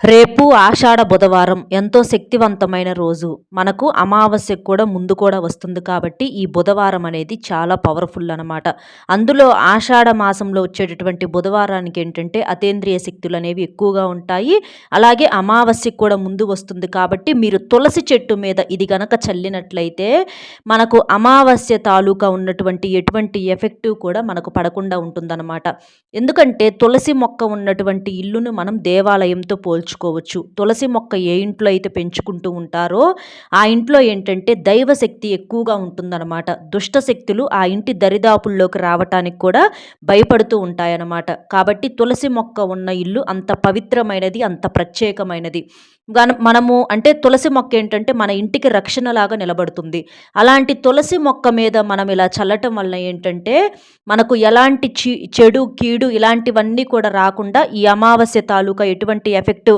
రేపు ఆషాఢ బుధవారం ఎంతో శక్తివంతమైన రోజు. మనకు అమావాస్య కూడా ముందు కూడా వస్తుంది కాబట్టి ఈ బుధవారం అనేది చాలా పవర్ఫుల్ అనమాట అందులో ఆషాఢ మాసంలో వచ్చేటటువంటి బుధవారానికి ఏంటంటే అతేంద్రియ శక్తులు అనేవి ఎక్కువగా ఉంటాయి. అలాగే అమావాస్య కూడా ముందు వస్తుంది కాబట్టి మీరు తులసి చెట్టు మీద ఇది గనక చల్లినట్లయితే మనకు అమావాస్య తాలూకా ఉన్నటువంటి ఎటువంటి ఎఫెక్టివ్ కూడా మనకు పడకుండా ఉంటుందన్నమాట. ఎందుకంటే తులసి మొక్క ఉన్నటువంటి ఇల్లును మనం దేవాలయంతో పోల్చు పెంచుకోవచ్చు తులసి మొక్క ఏ ఇంట్లో అయితే పెంచుకుంటూ ఉంటారో ఆ ఇంట్లో ఏంటంటే దైవశక్తి ఎక్కువగా ఉంటుందన్నమాట. దుష్ట శక్తులు ఆ ఇంటి దరిదాపుల్లోకి రావటానికి కూడా భయపడుతూ ఉంటాయన్నమాట. కాబట్టి తులసి మొక్క ఉన్న ఇల్లు అంత పవిత్రమైనది అంత ప్రత్యేకమైనది. మనము అంటే తులసి మొక్క ఏంటంటే మన ఇంటికి రక్షణలాగా నిలబడుతుంది. అలాంటి తులసి మొక్క మీద మనం ఇలా చల్లటం వలన ఏంటంటే మనకు ఎలాంటి చెడు కీడు ఇలాంటివన్నీ కూడా రాకుండా ఈ అమావాస్య తాలూకా ఎటువంటి ఎఫెక్ట్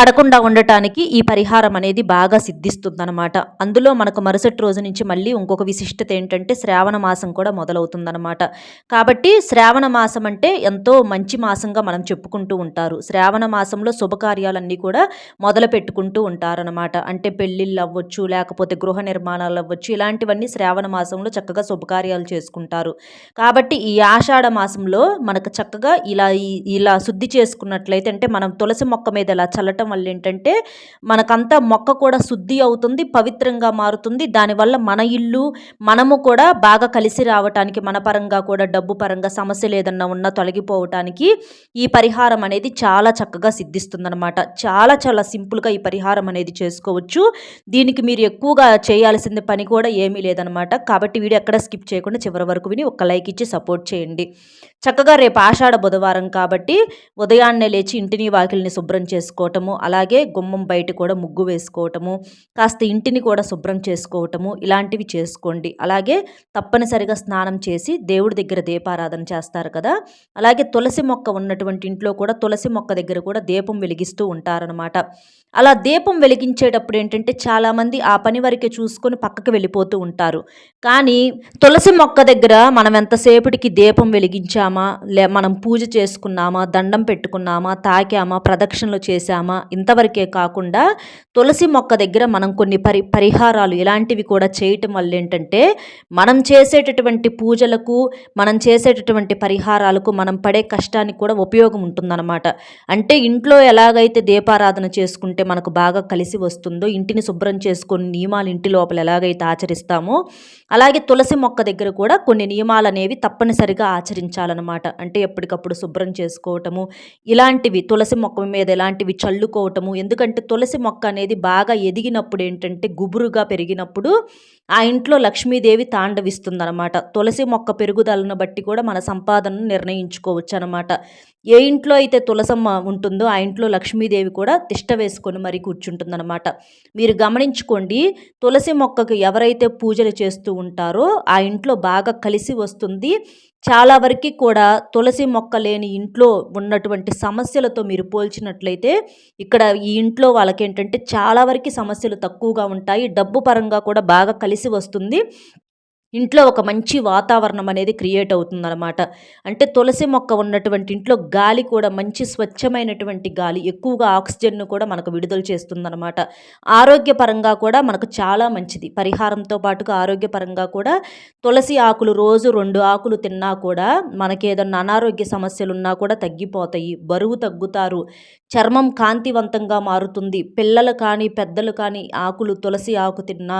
పడకుండా ఉండటానికి ఈ పరిహారం అనేది బాగా సిద్ధిస్తుందనమాట అందులో మనకు మరుసటి రోజు నుంచి మళ్ళీ ఇంకొక విశిష్టత ఏంటంటే శ్రావణ మాసం కూడా మొదలవుతుందనమాట కాబట్టి శ్రావణ మాసం అంటే ఎంతో మంచి మాసంగా మనం చెప్పుకుంటూ ఉంటారు. శ్రావణ మాసంలో శుభకార్యాలన్నీ కూడా మొదలు పెట్టుకుంటూ ఉంటారనమాట అంటే పెళ్ళిళ్ళు అవ్వచ్చు లేకపోతే గృహ నిర్మాణాలు అవ్వచ్చు ఇలాంటివన్నీ శ్రావణ మాసంలో చక్కగా శుభకార్యాలు చేసుకుంటారు. కాబట్టి ఈ ఆషాఢ మాసంలో మనకు చక్కగా ఇలా ఇలా శుద్ధి చేసుకున్నట్లయితే అంటే మనం తులసి మొక్క మీద ఇలా చల్లటం వల్ల ఏంటంటే మనకంతా మొక్క కూడా శుద్ధి అవుతుంది పవిత్రంగా మారుతుంది. దానివల్ల మన ఇల్లు మనము కూడా బాగా కలిసి రావటానికి మన పరంగా కూడా డబ్బు పరంగా సమస్యలు ఏదన్నా ఉన్నా తొలగిపోవటానికి ఈ పరిహారం అనేది చాలా చక్కగా సిద్ధిస్తుందనమాట చాలా చాలా సింపుల్గా ఈ పరిహారం అనేది చేసుకోవచ్చు. దీనికి మీరు ఎక్కువగా చేయాల్సిన పని కూడా ఏమీ లేదనమాట కాబట్టి వీడియో ఎక్కడ స్కిప్ చేయకుండా చివరి వరకు విని ఒక లైక్ ఇచ్చి సపోర్ట్ చేయండి. చక్కగా రేపు ఆషాఢ బుధవారం కాబట్టి ఉదయాన్నే లేచి ఇంటిని వాకిల్ని శుభ్రం చేసుకోవటము అలాగే గుమ్మం బయట కూడా ముగ్గు వేసుకోవటము కాస్త ఇంటిని కూడా శుభ్రం చేసుకోవటము ఇలాంటివి చేసుకోండి. అలాగే తప్పనిసరిగా స్నానం చేసి దేవుడి దగ్గర దీపారాధన చేస్తారు కదా. అలాగే తులసి మొక్క ఉన్నటువంటి ఇంట్లో కూడా తులసి మొక్క దగ్గర కూడా దీపం వెలిగిస్తూ ఉంటారనమాట అలా దీపం వెలిగించేటప్పుడు ఏంటంటే చాలామంది ఆ పని వరకే చూసుకొని పక్కకు వెళ్ళిపోతూ ఉంటారు. కానీ తులసి మొక్క దగ్గర మనం ఎంతసేపటికి దీపం వెలిగించామా లే మనం పూజ చేసుకున్నామా దండం పెట్టుకున్నామా తాకామా ప్రదక్షిణలు చేశామా ఇంతవరకే కాకుండా తులసి మొక్క దగ్గర మనం కొన్ని పరి పరిహారాలు ఇలాంటివి కూడా చేయటం వల్ల ఏంటంటే మనం చేసేటటువంటి పూజలకు మనం చేసేటటువంటి పరిహారాలకు మనం పడే కష్టానికి కూడా ఉపయోగం ఉంటుందన్నమాట. అంటే ఇంట్లో ఎలాగైతే దీపారాధన చేసుకుంటే మనకు బాగా కలిసి వస్తుందో ఇంటిని శుభ్రం చేసుకొని నియమాలు ఇంటి లోపల ఎలాగైతే ఆచరిస్తామో అలాగే తులసి మొక్క దగ్గర కూడా కొన్ని నియమాలు అనేవి తప్పనిసరిగా ఆచరించాలన్నమాట. అంటే ఎప్పటికప్పుడు శుభ్రం చేసుకోవటము ఇలాంటివి తులసి మొక్క మీద ఇలాంటివి చల్లు వండుకోవటము ఎందుకంటే తులసి మొక్క అనేది బాగా ఎదిగినప్పుడు ఏంటంటే గుబురుగా పెరిగినప్పుడు ఆ ఇంట్లో లక్ష్మీదేవి తాండవిస్తుందనమాట తులసి మొక్క పెరుగుదలను బట్టి కూడా మన సంపాదనను నిర్ణయించుకోవచ్చు అనమాట ఏ ఇంట్లో అయితే తులసమ్మ ఉంటుందో ఆ ఇంట్లో లక్ష్మీదేవి కూడా తిష్ట వేసుకొని మరీ కూర్చుంటుందన్నమాట. మీరు గమనించుకోండి తులసి మొక్కకు ఎవరైతే పూజలు చేస్తూ ఉంటారో ఆ ఇంట్లో బాగా కలిసి వస్తుంది. చాలా వరకు కూడా తులసి మొక్క లేని ఇంట్లో ఉన్నటువంటి సమస్యలతో మీరు పోల్చినట్లయితే ఇక్కడ ఈ ఇంట్లో వాళ్ళకి ఏంటంటే చాలా వరకు సమస్యలు తక్కువగా ఉంటాయి. డబ్బు పరంగా కూడా బాగా కలిసి వస్తుంది. ఇంట్లో ఒక మంచి వాతావరణం అనేది క్రియేట్ అవుతుందన్నమాట. అంటే తులసి మొక్క ఉన్నటువంటి ఇంట్లో గాలి కూడా మంచి స్వచ్ఛమైనటువంటి గాలి ఎక్కువగా ఆక్సిజన్ను కూడా మనకు విడుదల చేస్తుందన్నమాట. ఆరోగ్యపరంగా కూడా మనకు చాలా మంచిది. పరిహారంతో పాటుగా ఆరోగ్యపరంగా కూడా తులసి ఆకులు రోజు రెండు ఆకులు తిన్నా కూడా మనకి ఏదన్నా అనారోగ్య సమస్యలు ఉన్నా కూడా తగ్గిపోతాయి బరువు తగ్గుతారు చర్మం కాంతివంతంగా మారుతుంది. పిల్లలు కానీ పెద్దలు కానీ ఆకులు తులసి ఆకు తిన్నా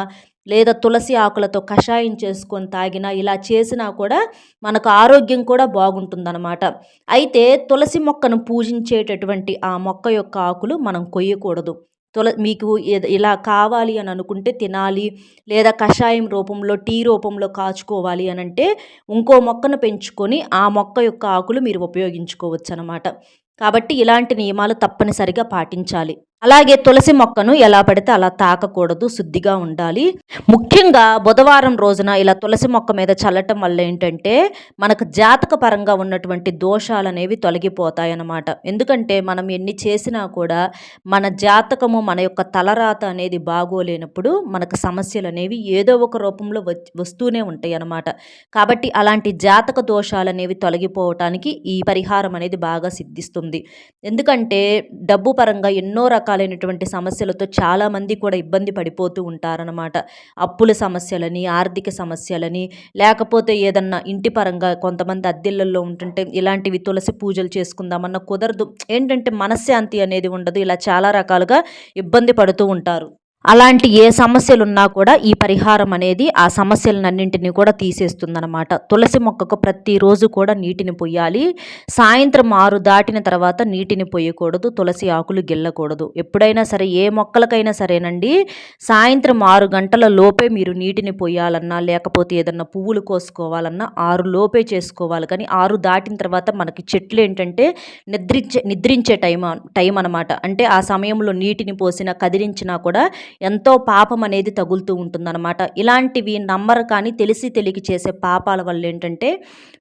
లేదా తులసి ఆకులతో కషాయం చేసుకొని తాగినా ఇలా చేసినా కూడా మనకు ఆరోగ్యం కూడా బాగుంటుందన్నమాట. అయితే తులసి మొక్కను పూజించేటటువంటి ఆ మొక్క యొక్క ఆకులు మనం కొయ్యకూడదు. తుల మీకు ఇలా కావాలి అని అనుకుంటే తినాలి లేదా కషాయం రూపంలో టీ రూపంలో కాచుకోవాలి అని అంటే ఇంకో మొక్కను పెంచుకొని ఆ మొక్క యొక్క ఆకులు మీరు ఉపయోగించుకోవచ్చు అనమాట కాబట్టి ఇలాంటి నియమాలు తప్పనిసరిగా పాటించాలి. అలాగే తులసి మొక్కను ఎలా పడితే అలా తాకకూడదు శుద్ధిగా ఉండాలి. ముఖ్యంగా బుధవారం రోజున ఇలా తులసి మొక్క మీద చల్లటం వల్ల ఏంటంటే మనకు జాతక పరంగా ఉన్నటువంటి దోషాలు అనేవి తొలగిపోతాయి అన్నమాట ఎందుకంటే మనం ఎన్ని చేసినా కూడా మన జాతకము మన యొక్క తలరాత అనేది బాగోలేనప్పుడు మనకు సమస్యలు అనేవి ఏదో ఒక రూపంలో వస్తూనే ఉంటాయి అన్నమాట కాబట్టి అలాంటి జాతక దోషాలు అనేవి తొలగిపోవటానికి ఈ పరిహారం అనేది బాగా సిద్ధిస్తుంది. ఎందుకంటే డబ్బు పరంగా ఎన్నో రకాల రకాలైనటువంటి సమస్యలతో చాలామంది కూడా ఇబ్బంది పడిపోతూ ఉంటారనమాట అప్పుల సమస్యలని ఆర్థిక సమస్యలని లేకపోతే ఏదన్నా ఇంటి పరంగా కొంతమంది అద్దెళ్ళల్లో ఉంటుంటే ఇలాంటివి తులసి పూజలు చేసుకుందామన్న కుదరదు. ఏంటంటే మనశ్శాంతి అనేది ఉండదు. ఇలా చాలా రకాలుగా ఇబ్బంది పడుతూ ఉంటారు. అలాంటి ఏ సమస్యలు ఉన్నా కూడా ఈ పరిహారం అనేది ఆ సమస్యలన్నింటినీ కూడా తీసేస్తుందనమాట తులసి మొక్కకు ప్రతిరోజు కూడా నీటిని పొయ్యాలి సాయంత్రం ఆరు దాటిన తర్వాత నీటిని పొయ్యకూడదు తులసి ఆకులు గిల్లకూడదు. ఎప్పుడైనా సరే ఏ మొక్కలకైనా సరేనండి. సాయంత్రం ఆరు గంటల లోపే మీరు నీటిని పొయ్యాలన్నా లేకపోతే ఏదన్నా పువ్వులు కోసుకోవాలన్నా ఆరు లోపే చేసుకోవాలి. కానీ ఆరు దాటిన తర్వాత మనకి చెట్లు ఏంటంటే నిద్రించే నిద్రించే టైం టైం అనమాట అంటే ఆ సమయంలో నీటిని పోసినా కదిలించినా కూడా ఎంతో పాపం అనేది తగులుతూ ఉంటుందన్నమాట. ఇలాంటివి నమ్మరు కానీ తెలిసి తెలియక చేసే పాపాల వల్ల ఏంటంటే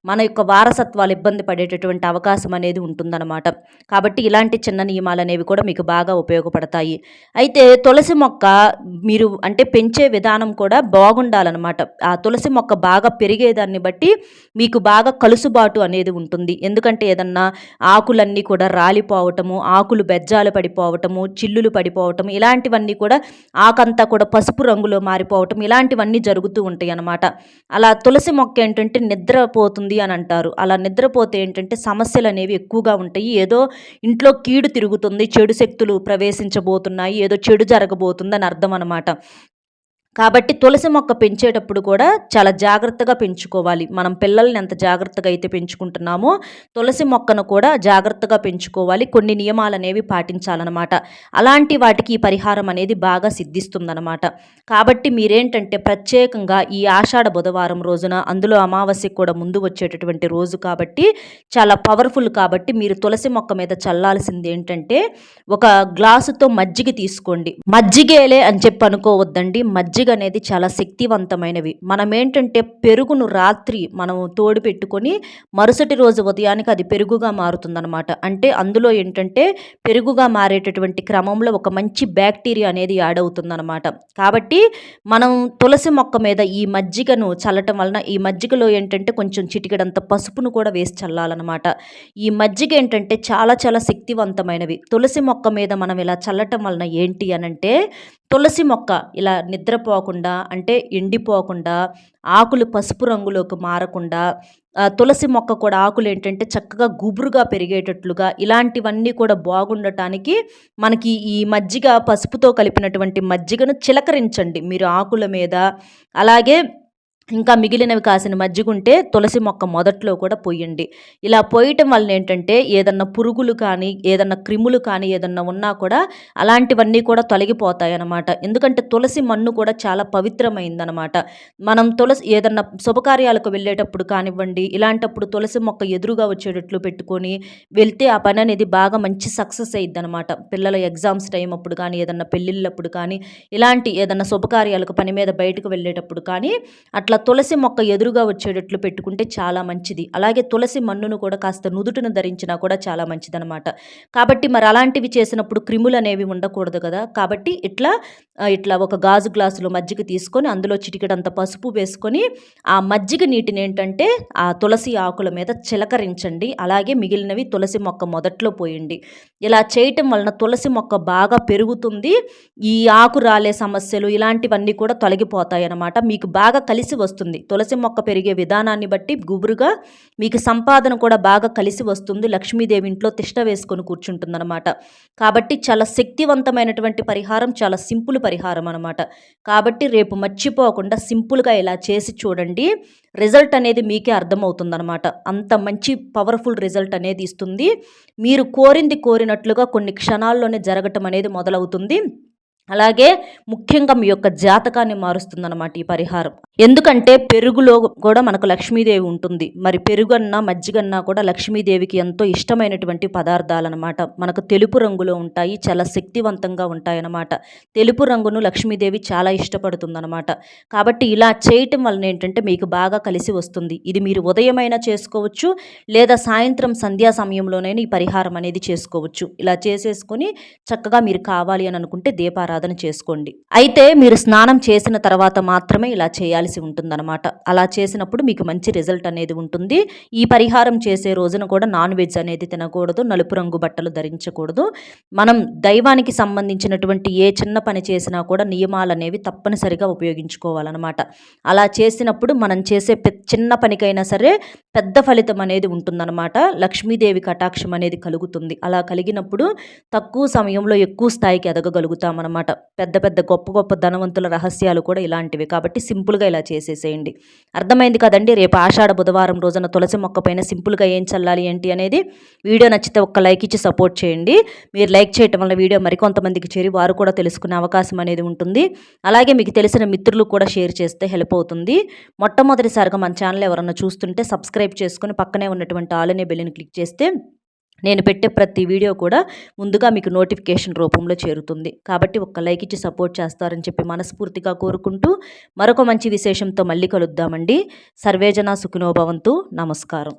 మన యొక్క వారసత్వాలు ఇబ్బంది పడేటటువంటి అవకాశం అనేది ఉంటుందన్నమాట. కాబట్టి ఇలాంటి చిన్న నియమాలు అనేవి కూడా మీకు బాగా ఉపయోగపడతాయి. అయితే తులసి మొక్క మీరు అంటే పెంచే విధానం కూడా బాగుండాలన్నమాట. ఆ తులసి మొక్క బాగా పెరిగేదాన్ని బట్టి మీకు బాగా కలుసుబాటు అనేది ఉంటుంది. ఎందుకంటే ఏదన్నా ఆకులన్నీ కూడా రాలిపోవటము ఆకులు బెజ్జాలు పడిపోవటము చిల్లులు పడిపోవటము ఇలాంటివన్నీ కూడా ఆకంతా కూడా పసుపు రంగులో మారిపోవటం ఇలాంటివన్నీ జరుగుతూ ఉంటాయి అన్నమాట. అలా తులసి మొక్క ఏంటంటే నిద్రపోతుంది అని అంటారు. అలా నిద్రపోతే ఏంటంటే సమస్యలు అనేవి ఎక్కువగా ఉంటాయి. ఏదో ఇంట్లో కీడు తిరుగుతుంది చెడు శక్తులు ప్రవేశించబోతున్నాయి ఏదో చెడు జరగబోతుంది అని అర్థం అనమాట కాబట్టి తులసి మొక్క పెంచేటప్పుడు కూడా చాలా జాగ్రత్తగా పెంచుకోవాలి. మనం పిల్లల్ని ఎంత జాగ్రత్తగా అయితే పెంచుకుంటున్నామో తులసి మొక్కను కూడా జాగ్రత్తగా పెంచుకోవాలి. కొన్ని నియమాలు అనేవి పాటించాలన్నమాట. అలాంటి వాటికి ఈ పరిహారం అనేది బాగా సిద్ధిస్తుందన్నమాట. కాబట్టి మీరేంటంటే ప్రత్యేకంగా ఈ ఆషాఢ బుధవారం రోజున అందులో అమావాస్య కూడా ముందు వచ్చేటటువంటి రోజు కాబట్టి చాలా పవర్ఫుల్ కాబట్టి మీరు తులసి మొక్క మీద చల్లాల్సింది ఏంటంటే ఒక గ్లాసుతో మజ్జిగ తీసుకోండి. మజ్జిగేలే అని చెప్పి అనుకోవద్దండి. మజ్జిగ మజ్జిగ అనేది చాలా శక్తివంతమైనవి. మనం ఏంటంటే పెరుగును రాత్రి మనం తోడు పెట్టుకొని మరుసటి రోజు ఉదయానికి అది పెరుగుగా మారుతుందనమాట అంటే అందులో ఏంటంటే పెరుగుగా మారేటటువంటి క్రమంలో ఒక మంచి బ్యాక్టీరియా అనేది యాడ్ అవుతుందన్నమాట. కాబట్టి మనం తులసి మొక్క మీద ఈ మజ్జిగను చల్లటం వలన ఈ మజ్జిగలో ఏంటంటే కొంచెం చిటికడంత పసుపును కూడా వేసి చల్లాలన్నమాట. ఈ మజ్జిగ ఏంటంటే చాలా చాలా శక్తివంతమైనవి. తులసి మొక్క మీద మనం ఇలా చల్లటం వలన ఏంటి అనంటే తులసి మొక్క ఇలా నిద్రపోకుండా అంటే ఎండిపోకుండా ఆకులు పసుపు రంగులోకి మారకుండా తులసి మొక్క కూడా ఆకులు ఏంటంటే చక్కగా గుబురుగా పెరిగేటట్లుగా ఇలాంటివన్నీ కూడా బాగుండటానికి మనకి ఈ మజ్జిగ పసుపుతో కలిపినటువంటి మజ్జిగను చిలకరించండి. మీరు ఆకుల మీద అలాగే ఇంకా మిగిలినవి కాసిన మజ్జిగుంటే తులసి మొక్క మొదట్లో కూడా పోయండి. ఇలా పోయటం వల్ల ఏంటంటే ఏదన్నా పురుగులు కానీ ఏదన్నా క్రిములు కానీ ఏదన్నా ఉన్నా కూడా అలాంటివన్నీ కూడా తొలగిపోతాయి అన్నమాట ఎందుకంటే తులసి మన్ను కూడా చాలా పవిత్రమైందనమాట మనం తులసి ఏదన్నా శుభకార్యాలకు వెళ్ళేటప్పుడు కానివ్వండి ఇలాంటప్పుడు తులసి మొక్క ఎదురుగా వచ్చేటట్లు పెట్టుకొని వెళ్తే ఆ పని అనేది బాగా మంచి సక్సెస్ అయ్యిద్ది అనమాట పిల్లల ఎగ్జామ్స్ టైం అప్పుడు కానీ ఏదన్నా పెళ్ళిళ్ళప్పుడు కానీ ఇలాంటి ఏదన్నా శుభకార్యాలకు పని మీద బయటకు వెళ్ళేటప్పుడు కానీ అట్లా తులసి మొక్క ఎదురుగా వచ్చేటట్లు పెట్టుకుంటే చాలా మంచిది. అలాగే తులసి మన్నును కూడా కాస్త నుదుటను ధరించినా కూడా చాలా మంచిదనమాట కాబట్టి మరి అలాంటివి చేసినప్పుడు క్రిములు అనేవి ఉండకూడదు కదా. కాబట్టి ఇట్లా ఇట్లా ఒక గాజు గ్లాసులో మజ్జిగ తీసుకొని అందులో చిటికెడంత పసుపు వేసుకొని ఆ మజ్జిగ నీటిని ఏంటంటే ఆ తులసి ఆకుల మీద చిలకరించండి. అలాగే మిగిలినవి తులసి మొక్క మొదట్లో పోయండి. ఇలా చేయటం వలన తులసి మొక్క బాగా పెరుగుతుంది. ఈ ఆకు రాలే సమస్యలు ఇలాంటివన్నీ కూడా తొలగిపోతాయి అన్నమాట మీకు బాగా కలిసి వస్తుంది తులసి మొక్క పెరిగే విధానాన్ని బట్టి గుబురుగా మీకు సంపాదన కూడా బాగా కలిసి వస్తుంది. లక్ష్మీదేవి ఇంట్లో తిష్ట వేసుకొని కూర్చుంటుందన్నమాట. కాబట్టి చాలా శక్తివంతమైనటువంటి పరిహారం చాలా సింపుల్ పరిహారం అనమాట కాబట్టి రేపు మర్చిపోకుండా సింపుల్గా ఇలా చేసి చూడండి. రిజల్ట్ అనేది మీకే అర్థమవుతుందనమాట అంత మంచి పవర్ఫుల్ రిజల్ట్ అనేది ఇస్తుంది. మీరు కోరింది కోరినట్లుగా కొన్ని క్షణాల్లోనే జరగటం అనేది మొదలవుతుంది. అలాగే ముఖ్యంగా మీ యొక్క జాతకాన్ని మారుస్తుందన్నమాట ఈ పరిహారం. ఎందుకంటే పెరుగులో కూడా మనకు లక్ష్మీదేవి ఉంటుంది. మరి పెరుగన్నా మజ్జిగన్నా కూడా లక్ష్మీదేవికి ఎంతో ఇష్టమైనటువంటి పదార్థాలన్నమాట. మనకు తెలుపు రంగులో ఉంటాయి చాలా శక్తివంతంగా ఉంటాయన్నమాట. తెలుపు రంగును లక్ష్మీదేవి చాలా ఇష్టపడుతుందన్నమాట. కాబట్టి ఇలా చేయటం వలన ఏంటంటే మీకు బాగా కలిసి వస్తుంది. ఇది మీరు ఉదయమైనా చేసుకోవచ్చు లేదా సాయంత్రం సంధ్యా సమయంలోనైనా ఈ పరిహారం అనేది చేసుకోవచ్చు. ఇలా చేసేసుకొని చక్కగా మీరు కావాలి అని అనుకుంటే దీపారాధన చేసుకోండి. అయితే మీరు స్నానం చేసిన తర్వాత మాత్రమే ఇలా చేయాలి చేయాల్సి ఉంటుందన్నమాట. అలా చేసినప్పుడు మీకు మంచి రిజల్ట్ అనేది ఉంటుంది. ఈ పరిహారం చేసే రోజున కూడా నాన్ వెజ్ అనేది తినకూడదు. నలుపు రంగు బట్టలు ధరించకూడదు. మనం దైవానికి సంబంధించినటువంటి ఏ చిన్న పని చేసినా కూడా నియమాలు అనేవి తప్పనిసరిగా ఉపయోగించుకోవాలన్నమాట. అలా చేసినప్పుడు మనం చేసే చిన్న పనికైనా సరే పెద్ద ఫలితం అనేది ఉంటుందన్నమాట. లక్ష్మీదేవి కటాక్షం అనేది కలుగుతుంది. అలా కలిగినప్పుడు తక్కువ సమయంలో ఎక్కువ స్థాయికి ఎదగగలుగుతామన్నమాట. పెద్ద పెద్ద గొప్ప గొప్ప ధనవంతుల రహస్యాలు కూడా ఇలాంటివి. కాబట్టి సింపుల్గా ఇలా చేసేసేయండి. అర్థమైంది కదండి? రేపు ఆషాఢ బుధవారం రోజున తులసి మొక్క పైన సింపుల్గా ఏం చల్లాలి ఏంటి అనేది వీడియో నచ్చితే ఒక్క లైక్ ఇచ్చి సపోర్ట్ చేయండి. మీరు లైక్ చేయటం వల్ల వీడియో మరికొంతమందికి చేరి వారు కూడా తెలుసుకునే అవకాశం అనేది ఉంటుంది. అలాగే మీకు తెలిసిన మిత్రులు కూడా షేర్ చేస్తే హెల్ప్ అవుతుంది. మొట్టమొదటిసారిగా మన ఛానల్ ఎవరన్నా చూస్తుంటే సబ్స్క్రైబ్ చేసుకుని పక్కనే ఉన్నటువంటి ఆల్ అనే బెల్లిని క్లిక్ చేస్తే నేను పెట్టే ప్రతి వీడియో కూడా ముందుగా మీకు నోటిఫికేషన్ రూపంలో చేరుతుంది. కాబట్టి ఒక్క లైక్ ఇచ్చి సపోర్ట్ చేస్తారని చెప్పి మనస్ఫూర్తిగా కోరుకుంటూ మరొక మంచి విశేషంతో మళ్ళీ కలుద్దామండి. సర్వేజన సుఖినోభవంతు నమస్కారం.